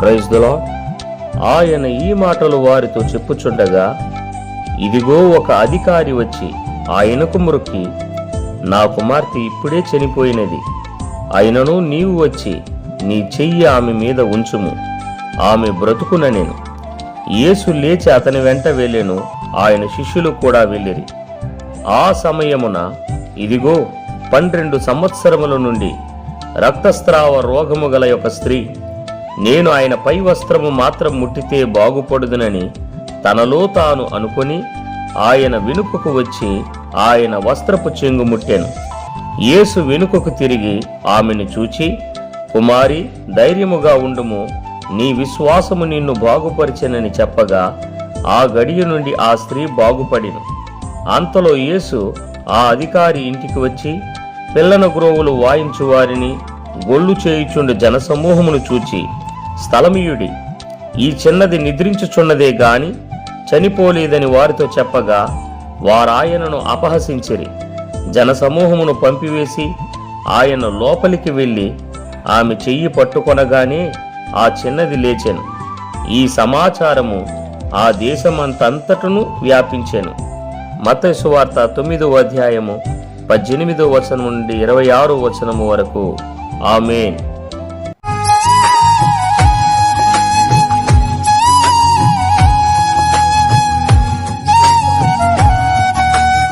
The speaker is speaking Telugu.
ప్రైజ్ దలా ఆయన ఈ మాటలు వారితో చెప్పుచుండగా ఇదిగో ఒక అధికారి వచ్చి ఆయనకు మురుక్కి నా కుమార్తె ఇప్పుడే చనిపోయినది. అయినను నీవు వచ్చి నీ చెయ్యి ఆమె మీద ఉంచుము. ఆమె బ్రతుకున నేను. యేసు లేచి అతని వెంట వెళ్ళెను ఆయన శిష్యులు కూడా వెళ్ళిరి. ఆ సమయమున ఇదిగో పన్నెండు సంవత్సరముల నుండి రక్తస్రావ రోగము గల ఒక స్త్రీ నేను ఆయన పై వస్త్రము మాత్రం ముట్టితే బాగుపడుదునని తనలో తాను అనుకొని ఆయన వెనుకకు వచ్చి ఆయన వస్త్రపు చెంగు ముట్టాను. యేసు వెనుకకు తిరిగి ఆమెను చూచి కుమారి ధైర్యముగా ఉండుము. నీ విశ్వాసము నిన్ను బాగుపరిచెనని చెప్పగా ఆ గడియ నుండి ఆ స్త్రీ బాగుపడిను. అంతలో యేసు ఆ అధికారి ఇంటికి వచ్చి పిల్లన గ్రోవులు వాయించువారిని గొల్లు చేయుచుండు జనసమూహమును చూచి స్థలమీయుడి. ఈ చిన్నది నిద్రించుచున్నదే గాని చనిపోలేదని వారితో చెప్పగా వారాయనను అపహసించిరి. జనసమూహమును పంపివేసి ఆయన లోపలికి వెళ్ళి ఆమె చెయ్యి పట్టుకొనగానే ఆ చిన్నది లేచెను. ఈ సమాచారము ఆ దేశమంతంతటను వ్యాపించెను. మత్తయి వార్త తొమ్మిదో అధ్యాయము పద్దెనిమిదో వచనం నుండి ఇరవై ఆరో వచనము వరకు. ఆమెన్.